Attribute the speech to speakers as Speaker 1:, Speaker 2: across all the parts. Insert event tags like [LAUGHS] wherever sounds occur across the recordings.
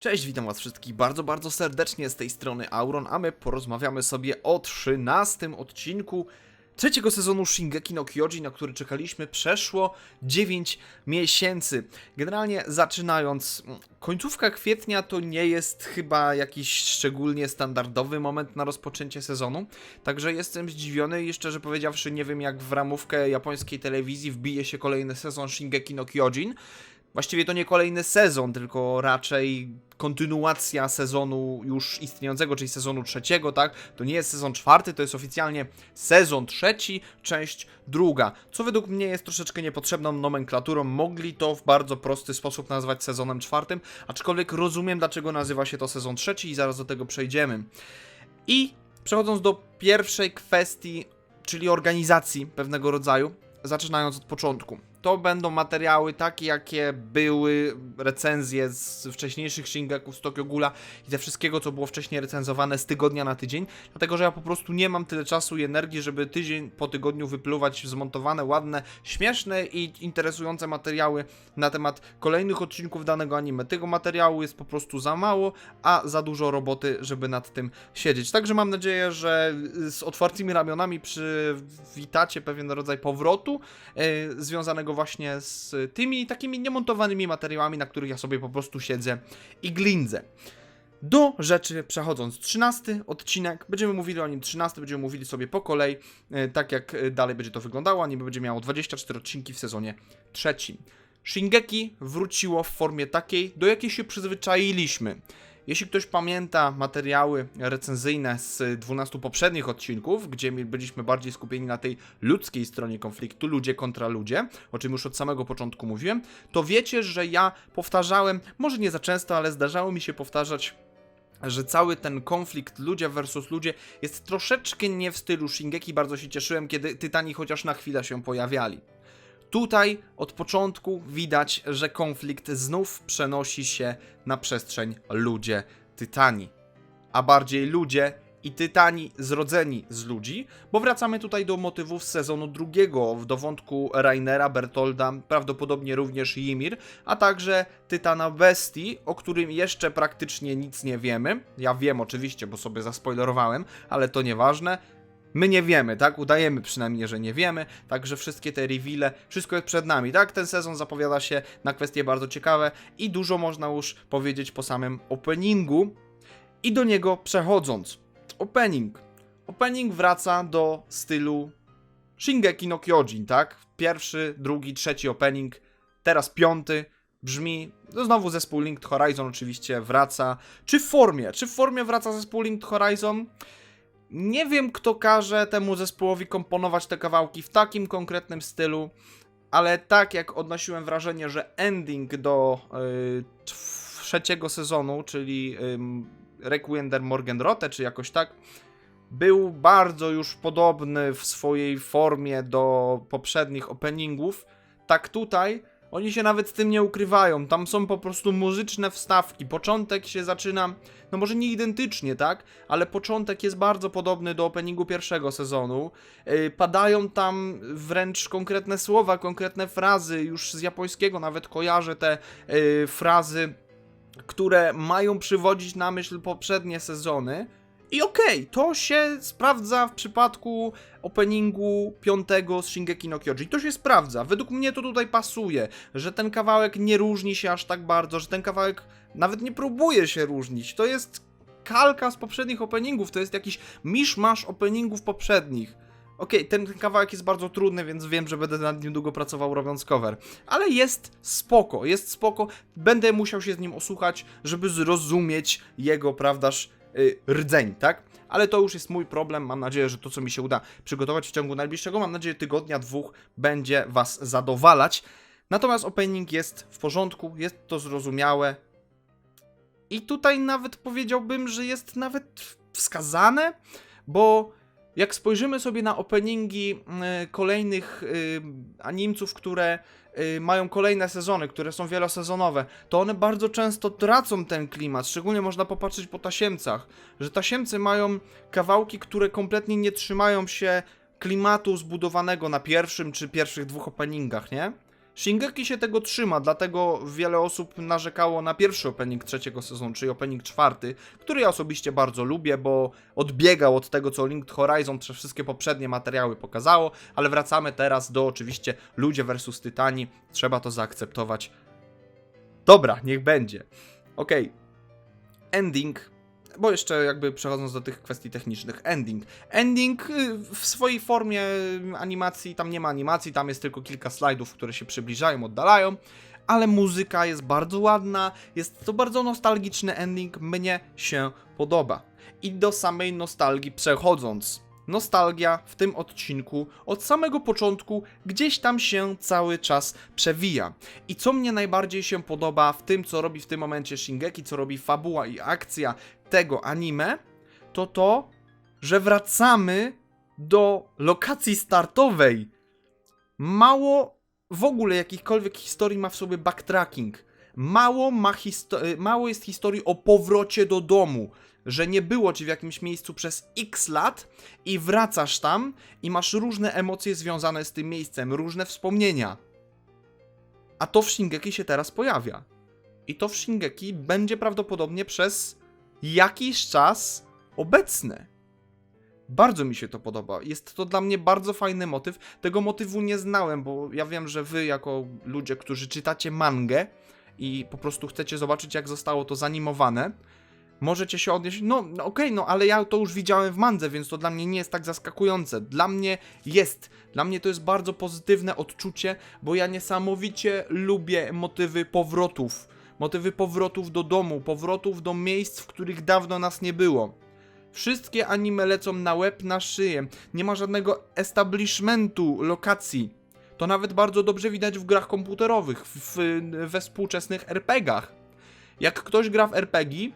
Speaker 1: Cześć, witam was wszystkich bardzo, bardzo serdecznie z tej strony Auron, a my porozmawiamy sobie o 13 odcinku trzeciego sezonu Shingeki no Kyojin, na który czekaliśmy przeszło 9 miesięcy. Generalnie zaczynając, mm, końcówka kwietnia to nie jest chyba jakiś szczególnie standardowy moment na rozpoczęcie sezonu, także jestem zdziwiony i szczerze powiedziawszy nie wiem jak w ramówkę japońskiej telewizji wbije się kolejny sezon Shingeki no Kyojin. Właściwie to nie kolejny sezon, tylko raczej kontynuacja sezonu już istniejącego, czyli sezonu trzeciego, tak? To nie jest sezon czwarty, to jest oficjalnie sezon trzeci, część druga. Co według mnie jest troszeczkę niepotrzebną nomenklaturą. Mogli to w bardzo prosty sposób nazwać sezonem czwartym, aczkolwiek rozumiem, dlaczego nazywa się to sezon trzeci i zaraz do tego przejdziemy. I przechodząc do pierwszej kwestii, czyli organizacji pewnego rodzaju, zaczynając od początku. To będą materiały takie, jakie były recenzje z wcześniejszych Shingeków z Tokyo Ghoula i ze wszystkiego, co było wcześniej recenzowane z tygodnia na tydzień, dlatego że ja po prostu nie mam tyle czasu i energii, żeby tydzień po tygodniu wypluwać zmontowane, ładne, śmieszne i interesujące materiały na temat kolejnych odcinków danego anime. Tego materiału jest po prostu za mało, a za dużo roboty, żeby nad tym siedzieć. Także mam nadzieję, że z otwartymi ramionami przywitacie pewien rodzaj powrotu e, związanego właśnie z tymi takimi niemontowanymi materiałami, na których ja sobie po prostu siedzę i glindzę. Do rzeczy przechodząc, 13 odcinek, będziemy mówili o nim 13, będziemy mówili sobie po kolei, e, tak jak e, dalej będzie to wyglądało, anime będzie miało 24 odcinki w sezonie trzecim. Shingeki wróciło w formie takiej, do jakiej się przyzwyczailiśmy. Jeśli ktoś pamięta materiały recenzyjne z 12 poprzednich odcinków, gdzie byliśmy bardziej skupieni na tej ludzkiej stronie konfliktu, ludzie kontra ludzie, o czym już od samego początku mówiłem, to wiecie, że ja powtarzałem, może nie za często, ale zdarzało mi się powtarzać że cały ten konflikt ludzie versus ludzie jest troszeczkę nie w stylu Shingeki. Bardzo się cieszyłem, kiedy Tytani chociaż na chwilę się pojawiali. Tutaj od początku widać, że konflikt znów przenosi się na przestrzeń ludzie Tytani. A bardziej ludzie i Tytani zrodzeni z ludzi, bo wracamy tutaj do motywów z sezonu drugiego, do wątku Rainera, Bertolda, prawdopodobnie również Ymir, a także Tytana Bestii, o którym jeszcze praktycznie nic nie wiemy. Ja wiem oczywiście, bo sobie zaspoilerowałem, ale to nieważne. My nie wiemy, tak? Udajemy przynajmniej, że nie wiemy, także wszystkie te reveale, wszystko jest przed nami, tak? Ten sezon zapowiada się na kwestie bardzo ciekawe i dużo można już powiedzieć po samym openingu. I do niego przechodząc. Opening. Opening wraca do stylu Shingeki no Kyojin, tak? Pierwszy, drugi, trzeci opening, teraz piąty. Brzmi, no znowu zespół Linked Horizon oczywiście wraca. Czy w formie? Czy w formie wraca zespół Linked Horizon? Nie wiem, kto każe temu zespołowi komponować te kawałki w takim konkretnym stylu, ale tak jak odnosiłem wrażenie, że ending do y, trzeciego sezonu, czyli y, Requiem der Morgenrote, czy jakoś tak, był bardzo już podobny w swojej formie do poprzednich openingów, tak tutaj oni się nawet z tym nie ukrywają. Tam są po prostu muzyczne wstawki. Początek się zaczyna, no może nie identycznie, tak? Ale początek jest bardzo podobny do openingu pierwszego sezonu. Yy, padają tam wręcz konkretne słowa, konkretne frazy. Już z japońskiego nawet kojarzę te yy, frazy, które mają przywodzić na myśl poprzednie sezony. I okej, to się sprawdza w przypadku openingu piątego z Shingeki no Kyojin. To się sprawdza. Według mnie to tutaj pasuje, że ten kawałek nie różni się aż tak bardzo, że ten kawałek nawet nie próbuje się różnić. To jest kalka z poprzednich openingów, to jest jakiś miszmasz openingów poprzednich. Okej, ten kawałek jest bardzo trudny, więc wiem, że będę nad nim długo pracował robiąc cover. Ale jest spoko, jest spoko. Będę musiał się z nim osłuchać, żeby zrozumieć jego, prawdaż, rdzeń, tak? Ale to już jest mój problem. Mam nadzieję, że to, co mi się uda przygotować w ciągu najbliższego, mam nadzieję, tygodnia, dwóch, będzie Was zadowalać. Natomiast opening jest w porządku, jest to zrozumiałe. I tutaj nawet powiedziałbym, że jest nawet wskazane, bo jak spojrzymy sobie na openingi y, kolejnych y, animców, które y, mają kolejne sezony, które są wielosezonowe, to one bardzo często tracą ten klimat. Szczególnie można popatrzeć po tasiemcach, że tasiemcy mają kawałki, które kompletnie nie trzymają się klimatu zbudowanego na pierwszym czy pierwszych dwóch openingach, nie? Shingeki się tego trzyma, dlatego wiele osób narzekało na pierwszy opening trzeciego sezonu, czyli opening czwarty, który ja osobiście bardzo lubię, bo odbiegał od tego, co Linked Horizon przez wszystkie poprzednie materiały pokazało, ale wracamy teraz do oczywiście Ludzie vs Tytani, trzeba to zaakceptować. Dobra, niech będzie. Okej. Ending bo jeszcze jakby przechodząc do tych kwestii technicznych, ending. Ending y, w swojej formie animacji, tam nie ma animacji, tam jest tylko kilka slajdów, które się przybliżają, oddalają, ale muzyka jest bardzo ładna, jest to bardzo nostalgiczny ending, mnie się podoba. I do samej nostalgii przechodząc. Nostalgia w tym odcinku od samego początku gdzieś tam się cały czas przewija. I co mnie najbardziej się podoba w tym, co robi w tym momencie Shingeki, co robi fabuła i akcja tego anime, to to, że wracamy do lokacji startowej. Mało w ogóle jakichkolwiek historii ma w sobie backtracking. Mało, ma y, mało jest historii o powrocie do domu, że nie było ci w jakimś miejscu przez x lat i wracasz tam i masz różne emocje związane z tym miejscem, różne wspomnienia. A to w Shingeki się teraz pojawia. I to w Shingeki będzie prawdopodobnie przez jakiś czas obecne. Bardzo mi się to podoba. Jest to dla mnie bardzo fajny motyw. Tego motywu nie znałem, bo ja wiem, że wy, jako ludzie, którzy czytacie mangę i po prostu chcecie zobaczyć, jak zostało to zanimowane, możecie się odnieść. No, no okej, no ale ja to już widziałem w mandze, więc to dla mnie nie jest tak zaskakujące. Dla mnie jest. Dla mnie to jest bardzo pozytywne odczucie, bo ja niesamowicie lubię motywy powrotów. Motywy powrotów do domu, powrotów do miejsc, w których dawno nas nie było. Wszystkie anime lecą na łeb, na szyję. Nie ma żadnego establishmentu lokacji. To nawet bardzo dobrze widać w grach komputerowych, w, we współczesnych RPGach. Jak ktoś gra w RPG,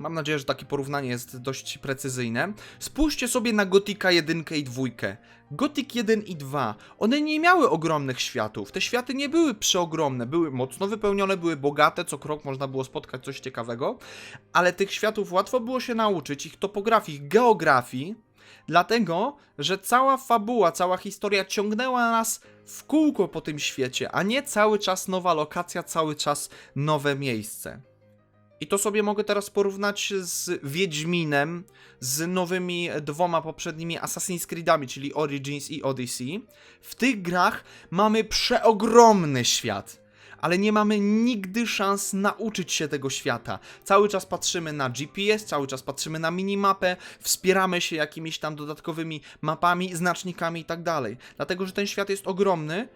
Speaker 1: mam nadzieję, że takie porównanie jest dość precyzyjne, spójrzcie sobie na Gotika 1 i 2. Gothic 1 i 2, one nie miały ogromnych światów. Te światy nie były przeogromne, były mocno wypełnione, były bogate, co krok można było spotkać coś ciekawego, ale tych światów łatwo było się nauczyć, ich topografii, ich geografii, dlatego, że cała fabuła, cała historia ciągnęła nas w kółko po tym świecie, a nie cały czas nowa lokacja, cały czas nowe miejsce. I to sobie mogę teraz porównać z Wiedźminem, z nowymi dwoma poprzednimi Assassin's Creedami, czyli Origins i Odyssey. W tych grach mamy przeogromny świat, ale nie mamy nigdy szans nauczyć się tego świata. Cały czas patrzymy na GPS, cały czas patrzymy na minimapę, wspieramy się jakimiś tam dodatkowymi mapami, znacznikami i tak dalej. Dlatego, że ten świat jest ogromny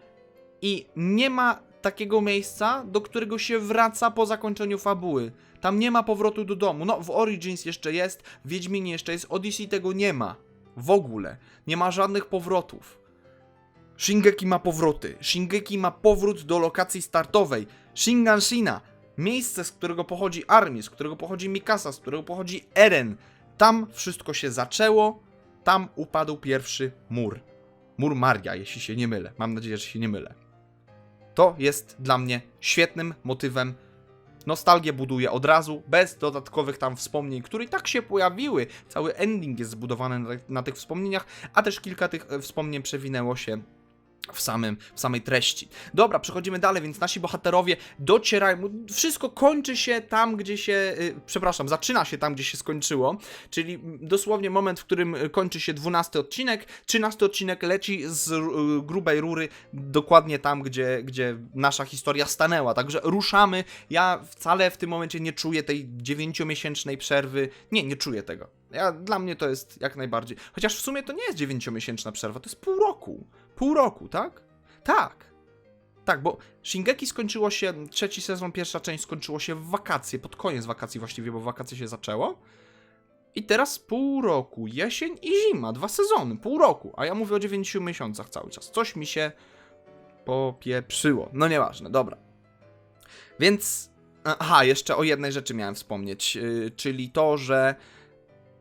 Speaker 1: i nie ma takiego miejsca, do którego się wraca po zakończeniu fabuły. Tam nie ma powrotu do domu. No, w Origins jeszcze jest, w Wiedźminie jeszcze jest, Odyssey tego nie ma. W ogóle. Nie ma żadnych powrotów. Shingeki ma powroty. Shingeki ma powrót do lokacji startowej. Shinganshina. Miejsce, z którego pochodzi Armin, z którego pochodzi Mikasa, z którego pochodzi Eren. Tam wszystko się zaczęło. Tam upadł pierwszy mur. Mur Maria, jeśli się nie mylę. Mam nadzieję, że się nie mylę. To jest dla mnie świetnym motywem. Nostalgię buduje od razu, bez dodatkowych tam wspomnień, które i tak się pojawiły. Cały ending jest zbudowany na, na tych wspomnieniach, a też kilka tych e, wspomnień przewinęło się w, samym, w samej treści. Dobra, przechodzimy dalej, więc nasi bohaterowie docierają. Wszystko kończy się tam, gdzie się. y, przepraszam, zaczyna się tam, gdzie się skończyło. Czyli dosłownie moment, w którym y, kończy się 12 odcinek. 13 odcinek leci z y, grubej rury dokładnie tam, gdzie, gdzie nasza historia stanęła. Także ruszamy. Ja wcale w tym momencie nie czuję tej 9-miesięcznej przerwy. Nie, nie czuję tego. Ja, dla mnie to jest jak najbardziej. Chociaż w sumie to nie jest 9-miesięczna przerwa, to jest pół roku. Pół roku, tak? Tak. Tak, bo Shingeki skończyło się, trzeci sezon, pierwsza część skończyło się w wakacje, pod koniec wakacji właściwie, bo wakacje się zaczęło. I teraz pół roku, jesień i zima, dwa sezony, pół roku, a ja mówię o 9 miesiącach cały czas. Coś mi się popieprzyło. No nieważne, dobra. Więc, aha, jeszcze o jednej rzeczy miałem wspomnieć, yy, czyli to, że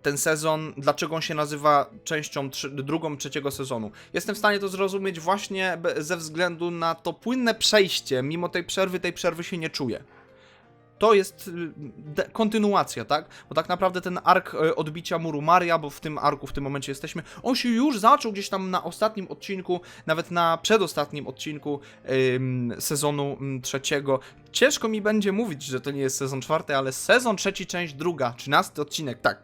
Speaker 1: ten sezon, dlaczego on się nazywa częścią drugą trzeciego sezonu. Jestem w stanie to zrozumieć właśnie ze względu na to płynne przejście, mimo tej przerwy, tej przerwy się nie czuję. to jest y, kontynuacja, tak? Bo tak naprawdę ten ark y, odbicia muru Maria, bo w tym arku w tym momencie jesteśmy, on się już zaczął gdzieś tam na ostatnim odcinku, nawet na przedostatnim odcinku ym, sezonu trzeciego. Ciężko mi będzie mówić, że to nie jest sezon czwarty, ale sezon trzeci, część druga, trzynasty odcinek, tak.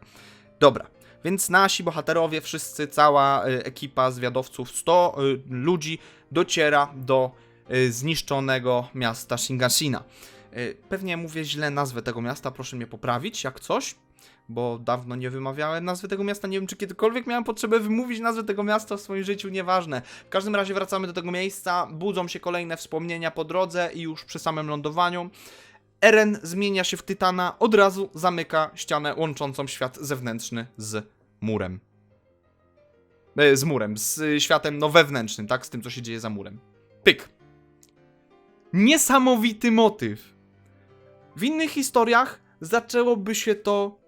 Speaker 1: Dobra. Więc nasi bohaterowie, wszyscy, cała y, ekipa zwiadowców, 100 y, ludzi dociera do y, zniszczonego miasta Shingashina. Pewnie mówię źle nazwę tego miasta, proszę mnie poprawić, jak coś, bo dawno nie wymawiałem nazwy tego miasta, nie wiem czy kiedykolwiek miałem potrzebę wymówić nazwę tego miasta w swoim życiu, nieważne. W każdym razie wracamy do tego miejsca, budzą się kolejne wspomnienia po drodze i już przy samym lądowaniu. Eren zmienia się w Tytana, od razu zamyka ścianę łączącą świat zewnętrzny z murem. E, Z murem, z światem no wewnętrznym, tak? Z tym, co się dzieje za murem. Pyk. Niesamowity motyw. W innych historiach zaczęłoby się to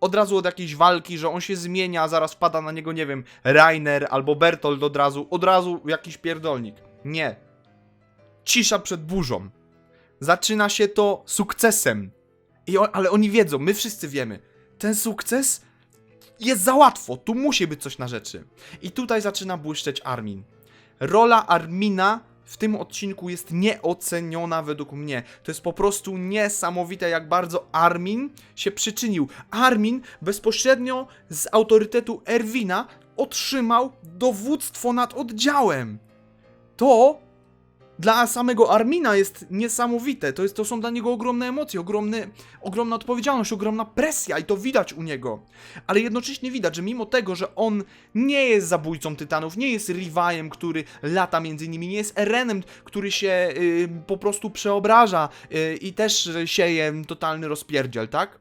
Speaker 1: od razu od jakiejś walki, że on się zmienia, zaraz pada na niego, nie wiem, Rainer albo Bertolt od razu, od razu jakiś pierdolnik. Nie. Cisza przed burzą. Zaczyna się to sukcesem. I on, ale oni wiedzą, my wszyscy wiemy. Ten sukces jest za łatwo, tu musi być coś na rzeczy. I tutaj zaczyna błyszczeć Armin. Rola Armina w tym odcinku jest nieoceniona według mnie. To jest po prostu niesamowite, jak bardzo Armin się przyczynił. Armin bezpośrednio z autorytetu Erwina otrzymał dowództwo nad oddziałem. To dla samego Armina jest niesamowite. To, jest, to są dla niego ogromne emocje, ogromne, ogromna odpowiedzialność, ogromna presja i to widać u niego. Ale jednocześnie widać, że mimo tego, że on nie jest zabójcą tytanów, nie jest Rivajem, który lata między nimi, nie jest Erenem, który się y, po prostu przeobraża y, i też sieje totalny rozpierdziel, tak?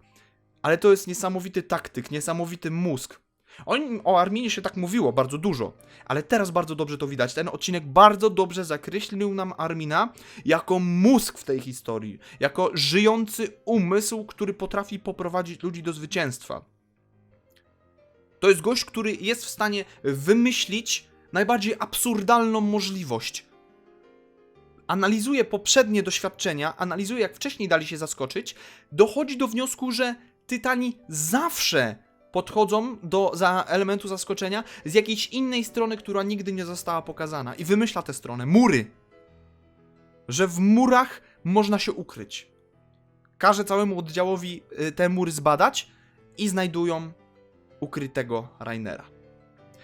Speaker 1: Ale to jest niesamowity taktyk, niesamowity mózg. O, Arminie się tak mówiło bardzo dużo, ale teraz bardzo dobrze to widać. Ten odcinek bardzo dobrze zakreślił nam Armina jako mózg w tej historii, jako żyjący umysł, który potrafi poprowadzić ludzi do zwycięstwa. To jest gość, który jest w stanie wymyślić najbardziej absurdalną możliwość. Analizuje poprzednie doświadczenia, analizuje jak wcześniej dali się zaskoczyć, dochodzi do wniosku, że Tytani zawsze podchodzą do za elementu zaskoczenia z jakiejś innej strony, która nigdy nie została pokazana. I wymyśla tę stronę. Mury. Że w murach można się ukryć. Każe całemu oddziałowi y, te mury zbadać i znajdują ukrytego Rainera.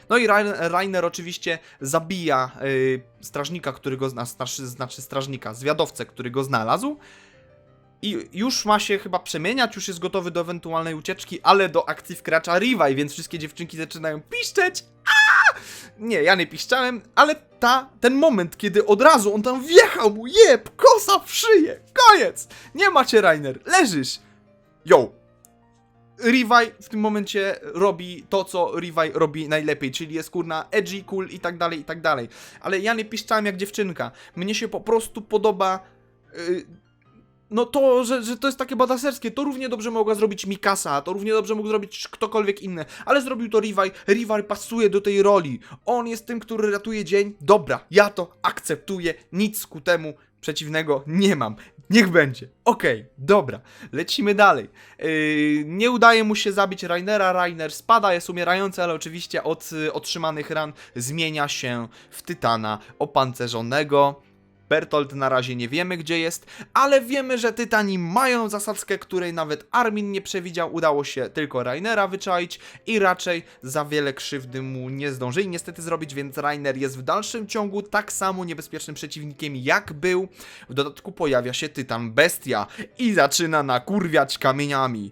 Speaker 1: No i Rain- Rainer oczywiście zabija y, strażnika, który go zna, znaczy, znaczy strażnika, zwiadowcę, który go znalazł. I już ma się chyba przemieniać, już jest gotowy do ewentualnej ucieczki, ale do akcji wkracza Rivaj, więc wszystkie dziewczynki zaczynają piszczeć. A! Nie, ja nie piszczałem, ale ta, ten moment, kiedy od razu on tam wjechał mu, jeb, kosa w szyję, koniec! Nie macie Rainer, leżysz. Yo, Rivaj w tym momencie robi to, co Rivaj robi najlepiej, czyli jest kurna edgy, cool i tak dalej, i tak dalej. Ale ja nie piszczałem jak dziewczynka. Mnie się po prostu podoba... y, no to, że, że to jest takie badaserskie, to równie dobrze mogła zrobić Mikasa, to równie dobrze mógł zrobić ktokolwiek inny, ale zrobił to Rivaj, Rivaj pasuje do tej roli, on jest tym, który ratuje dzień, dobra, ja to akceptuję, nic ku temu przeciwnego nie mam, niech będzie, okej, dobra, lecimy dalej, yy, nie udaje mu się zabić Rainera, Rainer spada, jest umierający, ale oczywiście od y, otrzymanych ran zmienia się w Tytana opancerzonego, Bertolt na razie nie wiemy gdzie jest, ale wiemy, że Tytani mają zasadzkę, której nawet Armin nie przewidział. Udało się tylko Rainera wyczaić i raczej za wiele krzywdy mu nie zdążyli niestety zrobić, więc Rainer jest w dalszym ciągu tak samo niebezpiecznym przeciwnikiem jak był. W dodatku pojawia się Tytan Bestia i zaczyna nakurwiać kamieniami.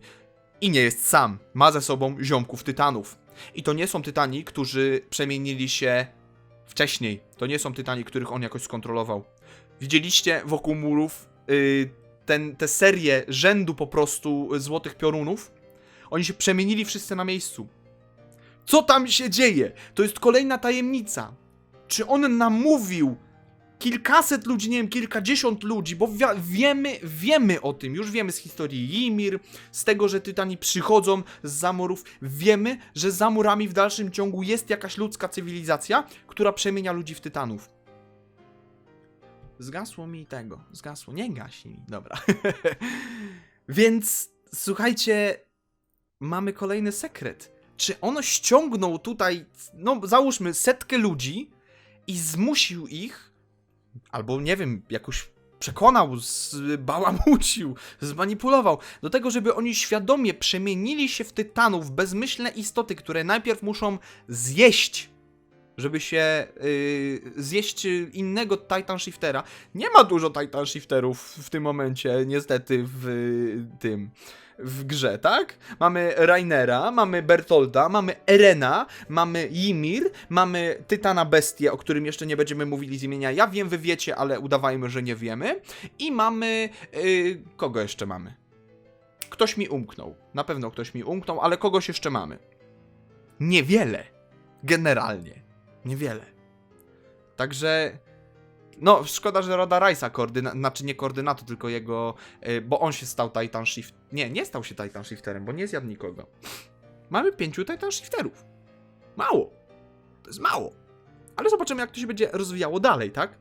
Speaker 1: I nie jest sam, ma ze sobą ziomków Tytanów. I to nie są Tytani, którzy przemienili się wcześniej. To nie są Tytani, których on jakoś skontrolował. Widzieliście wokół murów yy, ten, te serie rzędu po prostu złotych piorunów? Oni się przemienili wszyscy na miejscu. Co tam się dzieje? To jest kolejna tajemnica. Czy on namówił kilkaset ludzi, nie wiem, kilkadziesiąt ludzi, bo wi- wiemy, wiemy o tym, już wiemy z historii Ymir, z tego, że Tytani przychodzą z zamorów, wiemy, że za murami w dalszym ciągu jest jakaś ludzka cywilizacja, która przemienia ludzi w Tytanów. Zgasło mi tego. Zgasło. Nie gasi mi. Dobra. [LAUGHS] Więc słuchajcie, mamy kolejny sekret. Czy on ściągnął tutaj, no załóżmy, setkę ludzi i zmusił ich, albo nie wiem, jakoś przekonał, zbałamucił, [LAUGHS] zmanipulował do tego, żeby oni świadomie przemienili się w tytanów, bezmyślne istoty, które najpierw muszą zjeść żeby się yy, zjeść innego Titan Shiftera. Nie ma dużo Titan Shifterów w tym momencie, niestety, w tym. W grze, tak? Mamy Rainera, mamy Bertolda, mamy Erena, mamy Ymir, mamy Tytana Bestię, o którym jeszcze nie będziemy mówili z imienia. Ja wiem, wy wiecie, ale udawajmy, że nie wiemy. I mamy. Yy, kogo jeszcze mamy? Ktoś mi umknął. Na pewno ktoś mi umknął, ale kogoś jeszcze mamy. Niewiele. Generalnie. Niewiele. Także. No, szkoda, że Roda Rice'a koordyna... Znaczy nie koordynatu, tylko jego... y, bo on się stał Titan Shift... Nie, nie stał się Titan Shifterem, bo nie zjadł nikogo. Mamy pięciu Titan Shifterów. Mało. To jest mało. Ale zobaczymy, jak to się będzie rozwijało dalej, tak?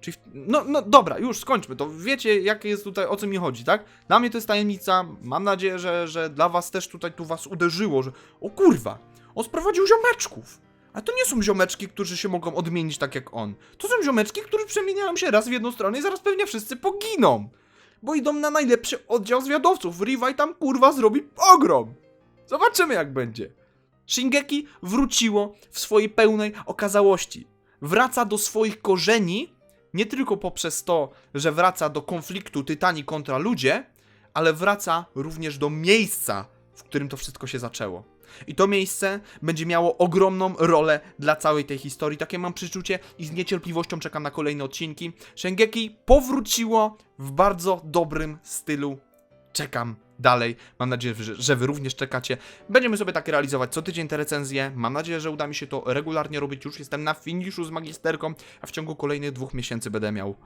Speaker 1: Czyli... No, no dobra, już skończmy to. Wiecie, jakie jest tutaj, o co mi chodzi, tak? Dla mnie to jest tajemnica. Mam nadzieję, że, że dla was też tutaj tu was uderzyło, że... O kurwa! On sprowadził ziomeczków! A to nie są ziomeczki, którzy się mogą odmienić tak jak on. To są ziomeczki, którzy przemieniają się raz w jedną stronę i zaraz pewnie wszyscy poginą. Bo idą na najlepszy oddział zwiadowców. Rivaj tam kurwa zrobi pogrom. Zobaczymy jak będzie. Shingeki wróciło w swojej pełnej okazałości. Wraca do swoich korzeni, nie tylko poprzez to, że wraca do konfliktu Tytani kontra ludzie, ale wraca również do miejsca, w którym to wszystko się zaczęło. I to miejsce będzie miało ogromną rolę dla całej tej historii. Takie mam przeczucie i z niecierpliwością czekam na kolejne odcinki. Shingeki powróciło w bardzo dobrym stylu. Czekam dalej. Mam nadzieję, że wy również czekacie. Będziemy sobie tak realizować co tydzień te recenzje. Mam nadzieję, że uda mi się to regularnie robić. Już jestem na finiszu z magisterką, a w ciągu kolejnych dwóch miesięcy będę miał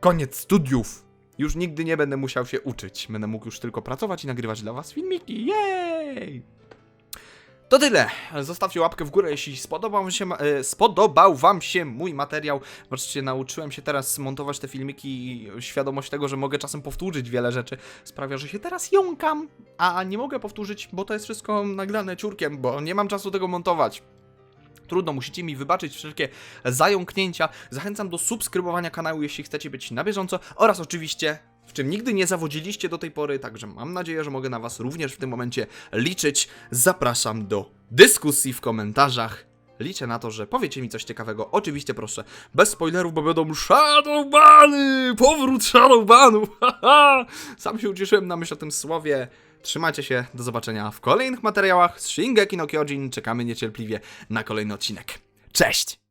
Speaker 1: koniec studiów. Już nigdy nie będę musiał się uczyć. Będę mógł już tylko pracować i nagrywać dla was filmiki. Jej! To tyle. Zostawcie łapkę w górę, jeśli spodobał się, e, spodobał wam się mój materiał. Zobaczcie, nauczyłem się teraz montować te filmiki i świadomość tego, że mogę czasem powtórzyć wiele rzeczy, sprawia, że się teraz jąkam, a nie mogę powtórzyć, bo to jest wszystko nagrane ciurkiem, bo nie mam czasu tego montować. Trudno, musicie mi wybaczyć wszelkie zająknięcia. Zachęcam do subskrybowania kanału, jeśli chcecie być na bieżąco oraz oczywiście, w czym nigdy nie zawodziliście do tej pory, także mam nadzieję, że mogę na Was również w tym momencie liczyć. Zapraszam do dyskusji w komentarzach. Liczę na to, że powiecie mi coś ciekawego. Oczywiście proszę, bez spoilerów, bo będą Shadowbany! Powrót Shadowbanów! [LAUGHS] Sam się ucieszyłem na myśl o tym słowie. Trzymajcie się, do zobaczenia w kolejnych materiałach z Shingeki no Kyojin. Czekamy niecierpliwie na kolejny odcinek. Cześć!